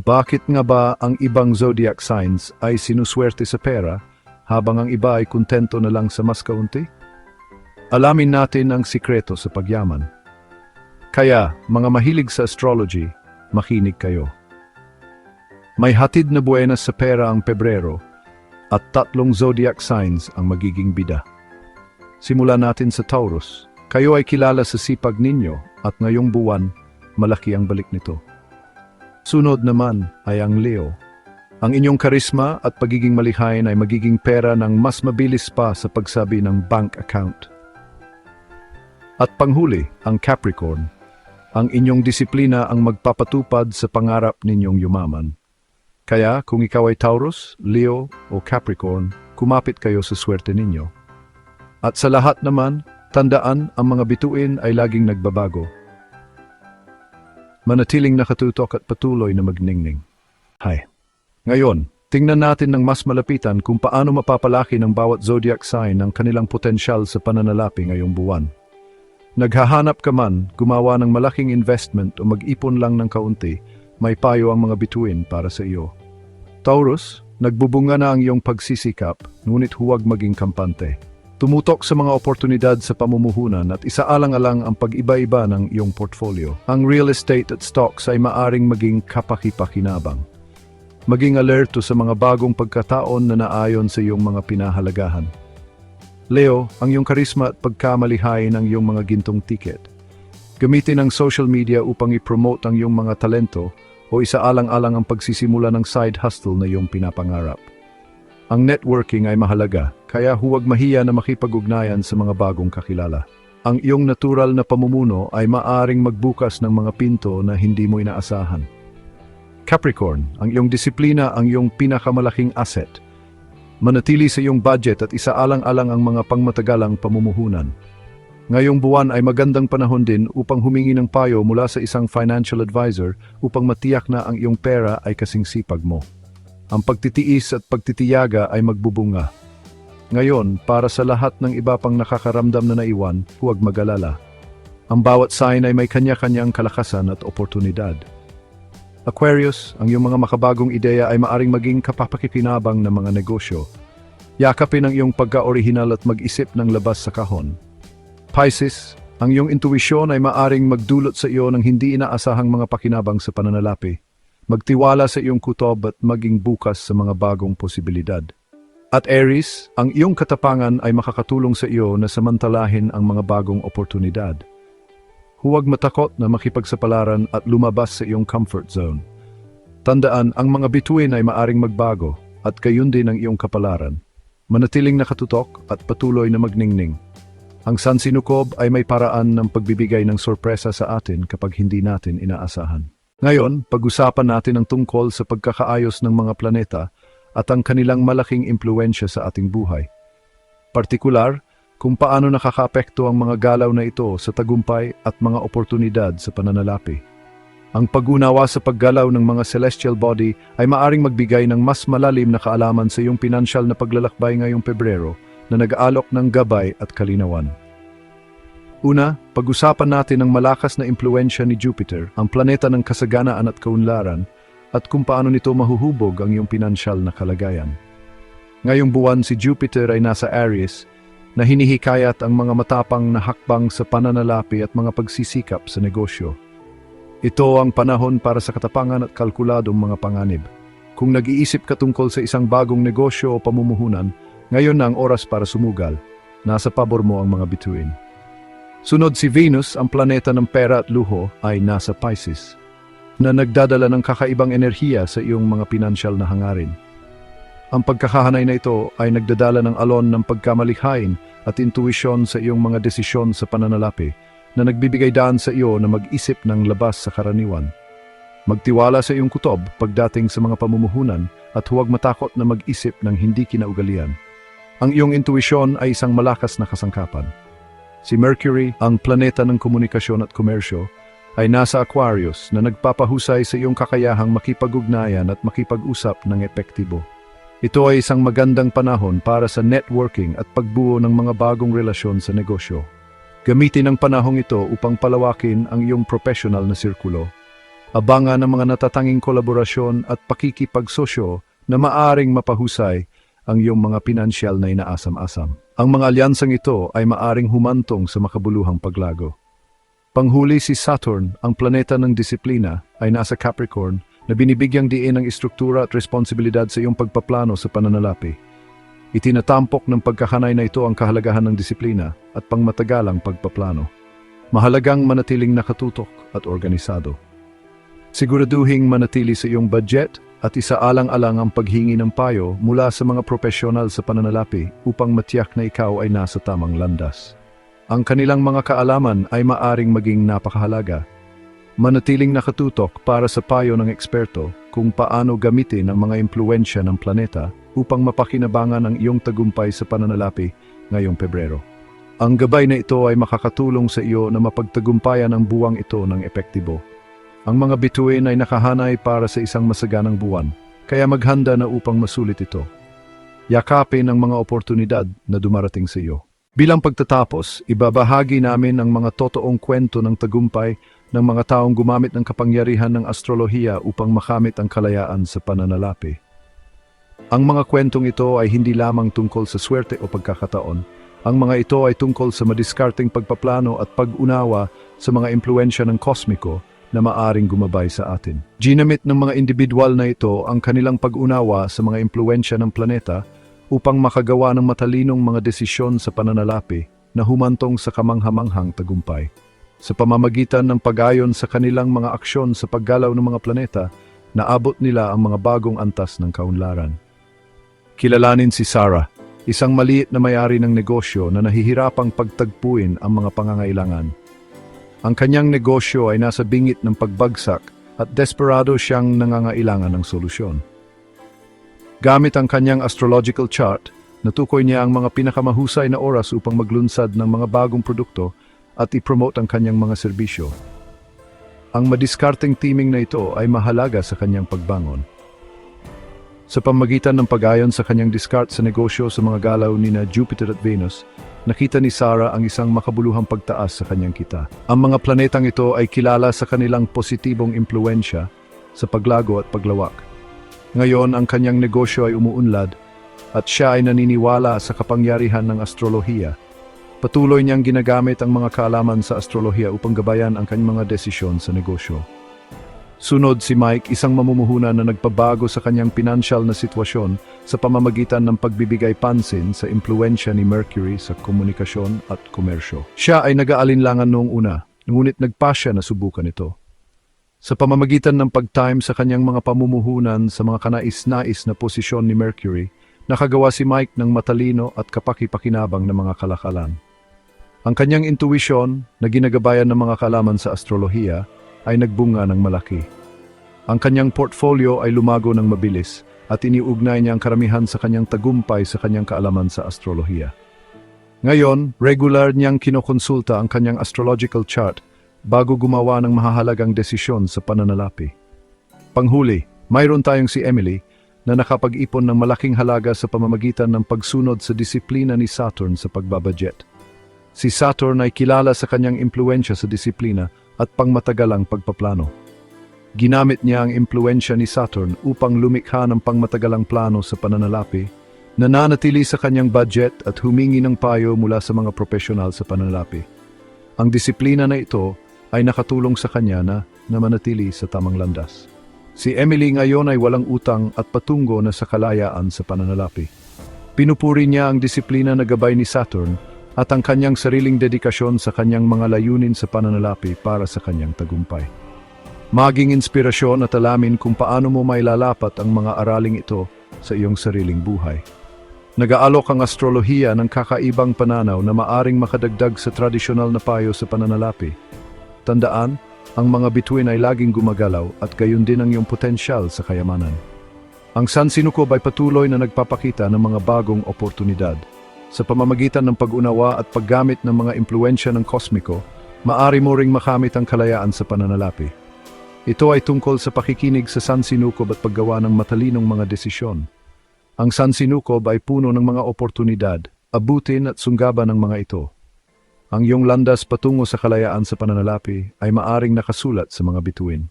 Bakit nga ba ang ibang zodiac signs ay sinuswerte sa pera habang ang iba ay kontento na lang sa mas kaunti? Alamin natin ang sikreto sa pagyaman. Kaya, mga mahilig sa astrology, makinig kayo. May hatid na buenas sa pera ang Pebrero at tatlong zodiac signs ang magiging bida. Simulan natin sa Taurus. Kayo ay kilala sa sipag ninyo at ngayong buwan, malaki ang balik nito. Sunod naman ay ang Leo. Ang inyong karisma at pagiging malihain ay magiging pera ng mas mabilis pa sa pagsabi ng bank account. At panghuli, ang Capricorn. Ang inyong disiplina ang magpapatupad sa pangarap ninyong yumaman. Kaya kung ikaw ay Taurus, Leo o Capricorn, kumapit kayo sa swerte ninyo. At sa lahat naman, tandaan ang mga bituin ay laging nagbabago. Manatiling nakatutok at patuloy na magningning. Hay. Ngayon, tingnan natin ng mas malapitan kung paano mapapalaki ng bawat zodiac sign ang kanilang potensyal sa pananalapi ngayong buwan. Naghahanap ka man, gumawa ng malaking investment o mag-ipon lang ng kaunti, may payo ang mga bituin para sa iyo. Taurus, nagbubunga na ang iyong pagsisikap, ngunit huwag maging kampante. Tumutok sa mga oportunidad sa pamumuhunan at isaalang-alang ang pag-iba-iba ng iyong portfolio. Ang real estate at stocks ay maaring maging kapaki-pakinabang. Maging alerto sa mga bagong pagkataon na naayon sa iyong mga pinahalagahan. Leo, ang iyong karisma at pagkamalihain ang iyong mga gintong ticket. Gamitin ang social media upang i-promote ang iyong mga talento o isaalang-alang ang pagsisimula ng side hustle na iyong pinapangarap. Ang networking ay mahalaga, kaya huwag mahiya na makipag-ugnayan sa mga bagong kakilala. Ang iyong natural na pamumuno ay maaring magbukas ng mga pinto na hindi mo inaasahan. Capricorn, ang iyong disiplina ang iyong pinakamalaking asset. Manatili sa iyong budget at isaalang-alang ang mga pangmatagalang pamumuhunan. Ngayong buwan ay magandang panahon din upang humingi ng payo mula sa isang financial advisor upang matiyak na ang iyong pera ay kasing sipag mo. Ang pagtitiis at pagtitiyaga ay magbubunga. Ngayon, para sa lahat ng iba pang nakakaramdam na naiwan, huwag magalala. Ang bawat sign ay may kanya-kanyang kalakasan at oportunidad. Aquarius, ang iyong mga makabagong ideya ay maaring maging kapapakikinabang ng mga negosyo. Yakapin ang iyong pagka-orihinal at mag-isip ng labas sa kahon. Pisces, ang iyong intuisyon ay maaring magdulot sa iyo ng hindi inaasahang mga pakinabang sa pananalapi. Magtiwala sa iyong kutob at maging bukas sa mga bagong posibilidad. At Aries, ang iyong katapangan ay makakatulong sa iyo na samantalahin ang mga bagong oportunidad. Huwag matakot na makipagsapalaran at lumabas sa iyong comfort zone. Tandaan, ang mga bituin ay maaring magbago at gayon din ang iyong kapalaran. Manatiling nakatutok at patuloy na magningning. Ang sansinukob ay may paraan ng pagbibigay ng sorpresa sa atin kapag hindi natin inaasahan. Ngayon, pag-usapan natin ang tungkol sa pagkakaayos ng mga planeta at ang kanilang malaking impluensya sa ating buhay. Partikular, kung paano nakakaapekto ang mga galaw na ito sa tagumpay at mga oportunidad sa pananalapi. Ang pag-unawa sa paggalaw ng mga celestial body ay maaring magbigay ng mas malalim na kaalaman sa iyong pinansyal na paglalakbay ngayong Pebrero na nag-aalok ng gabay at kalinawan. Una, pag-usapan natin ang malakas na impluensya ni Jupiter, ang planeta ng kasaganaan at kaunlaran, at kung paano nito mahuhubog ang iyong pinansyal na kalagayan. Ngayong buwan si Jupiter ay nasa Aries, na hinihikayat ang mga matapang na hakbang sa pananalapi at mga pagsisikap sa negosyo. Ito ang panahon para sa katapangan at kalkuladong mga panganib. Kung nag-iisip ka tungkol sa isang bagong negosyo o pamumuhunan, ngayon na ang oras para sumugal. Nasa pabor mo ang mga bituin. Sunod si Venus, ang planeta ng pera at luho, ay nasa Pisces, na nagdadala ng kakaibang enerhiya sa iyong mga pinansyal na hangarin. Ang pagkakahanay na ito ay nagdadala ng alon ng pagkamalikhain at intuisyon sa iyong mga desisyon sa pananalapi na nagbibigay daan sa iyo na mag-isip ng labas sa karaniwan. Magtiwala sa iyong kutob pagdating sa mga pamumuhunan at huwag matakot na mag-isip ng hindi kinaugalian. Ang iyong intuisyon ay isang malakas na kasangkapan. Si Mercury, ang planeta ng komunikasyon at komersyo, ay nasa Aquarius na nagpapahusay sa iyong kakayahang makipag-ugnayan at makipag-usap ng epektibo. Ito ay isang magandang panahon para sa networking at pagbuo ng mga bagong relasyon sa negosyo. Gamitin ang panahong ito upang palawakin ang iyong professional na sirkulo. abangan ng mga natatanging kolaborasyon at pakikipagsosyo na maaring mapahusay ang iyong mga pinansyal na inaasam-asam. Ang mga alyansang ito ay maaring humantong sa makabuluhang paglago. Panghuli si Saturn, ang planeta ng disiplina, ay nasa Capricorn na binibigyang diin ng istruktura at responsibilidad sa iyong pagpaplano sa pananalapi. Itinatampok ng pagkahanay na ito ang kahalagahan ng disiplina at pangmatagalang pagpaplano. Mahalagang manatiling nakatutok at organisado. Siguraduhing manatili sa iyong budget at isaalang-alang ang paghingi ng payo mula sa mga profesional sa pananalapi upang matiyak na ikaw ay nasa tamang landas. Ang kanilang mga kaalaman ay maaring maging napakahalaga. Manatiling nakatutok para sa payo ng eksperto kung paano gamitin ang mga impluensya ng planeta upang mapakinabangan ang iyong tagumpay sa pananalapi ngayong Pebrero. Ang gabay na ito ay makakatulong sa iyo na mapagtagumpayan ang buwang ito ng epektibo. Ang mga bituin ay nakahanay para sa isang masaganang buwan, kaya maghanda na upang masulit ito. Yakapin ang mga oportunidad na dumarating sa iyo. Bilang pagtatapos, ibabahagi namin ang mga totoong kwento ng tagumpay ng mga taong gumamit ng kapangyarihan ng astrolohiya upang makamit ang kalayaan sa pananalapi. Ang mga kwentong ito ay hindi lamang tungkol sa swerte o pagkakataon. Ang mga ito ay tungkol sa madiskarteng pagpaplano at pag-unawa sa mga impluensya ng kosmiko na maaring gumabay sa atin. Ginamit ng mga individual na ito ang kanilang pag-unawa sa mga impluensya ng planeta upang makagawa ng matalinong mga desisyon sa pananalapi na humantong sa kamanghamanghang tagumpay. Sa pamamagitan ng pag-ayon sa kanilang mga aksyon sa paggalaw ng mga planeta, naabot nila ang mga bagong antas ng kaunlaran. Kilalanin si Sarah, isang maliit na may-ari ng negosyo na nahihirapang pagtagpuin ang mga pangangailangan. Ang kanyang negosyo ay nasa bingit ng pagbagsak at desperado siyang nangangailangan ng solusyon. Gamit ang kanyang astrological chart, natukoy niya ang mga pinakamahusay na oras upang maglunsad ng mga bagong produkto at ipromote ang kanyang mga serbisyo. Ang madiskarteng teaming na ito ay mahalaga sa kanyang pagbangon. Sa pamagitan ng pag-ayon sa kanyang discard sa negosyo sa mga galaw ni na Jupiter at Venus, nakita ni Sarah ang isang makabuluhang pagtaas sa kanyang kita. Ang mga planetang ito ay kilala sa kanilang positibong impluensya sa paglago at paglawak. Ngayon, ang kanyang negosyo ay umuunlad at siya ay naniniwala sa kapangyarihan ng astrolohiya. Patuloy niyang ginagamit ang mga kaalaman sa astrolohiya upang gabayan ang kanyang mga desisyon sa negosyo. Sunod si Mike, isang mamumuhunan na nagpabago sa kanyang pinansyal na sitwasyon sa pamamagitan ng pagbibigay pansin sa impluensya ni Mercury sa komunikasyon at komersyo. Siya ay nag-aalinlangan noong una, ngunit nagpasya na subukan ito. Sa pamamagitan ng pag-time sa kanyang mga pamumuhunan sa mga kanais-nais na posisyon ni Mercury, nakagawa si Mike ng matalino at kapaki-pakinabang na mga kalakalan. Ang kanyang intuisyon na ginagabayan ng mga kalaman sa astrolohiya ay nagbunga ng malaki. Ang kanyang portfolio ay lumago ng mabilis at iniugnay niya ang karamihan sa kanyang tagumpay sa kanyang kaalaman sa astrolohiya. Ngayon, regular niyang kinokonsulta ang kanyang astrological chart bago gumawa ng mahahalagang desisyon sa pananalapi. Panghuli, mayroon tayong si Emily na nakapag-ipon ng malaking halaga sa pamamagitan ng pagsunod sa disiplina ni Saturn sa pagbabudget. Si Saturn ay kilala sa kanyang impluensya sa disiplina at pangmatagalang pagpaplano. Ginamit niya ang impluensya ni Saturn upang lumikha ng pangmatagalang plano sa pananalapi, nananatili sa kanyang budget at humingi ng payo mula sa mga profesional sa pananalapi. Ang disiplina na ito ay nakatulong sa kanya na, na manatili sa tamang landas. Si Emily ngayon ay walang utang at patungo na sa kalayaan sa pananalapi. Pinupuri niya ang disiplina na gabay ni Saturn at ang kanyang sariling dedikasyon sa kanyang mga layunin sa pananalapi para sa kanyang tagumpay. Maging inspirasyon at alamin kung paano mo mailalapat ang mga araling ito sa iyong sariling buhay. Nag-aalok ang astrolohiya ng kakaibang pananaw na maaring makadagdag sa tradisyonal na payo sa pananalapi. Tandaan, ang mga bituin ay laging gumagalaw at gayon din ang iyong potensyal sa kayamanan. Ang San Sinukob ay patuloy na nagpapakita ng mga bagong oportunidad. Sa pamamagitan ng pag-unawa at paggamit ng mga impluensya ng kosmiko, maari mo ring makamit ang kalayaan sa pananalapi. Ito ay tungkol sa pakikinig sa San Sinukob at paggawa ng matalinong mga desisyon. Ang San Sinukob ay puno ng mga oportunidad, abutin at sunggaban ng mga ito. Ang iyong landas patungo sa kalayaan sa pananalapi ay maaring nakasulat sa mga bituin.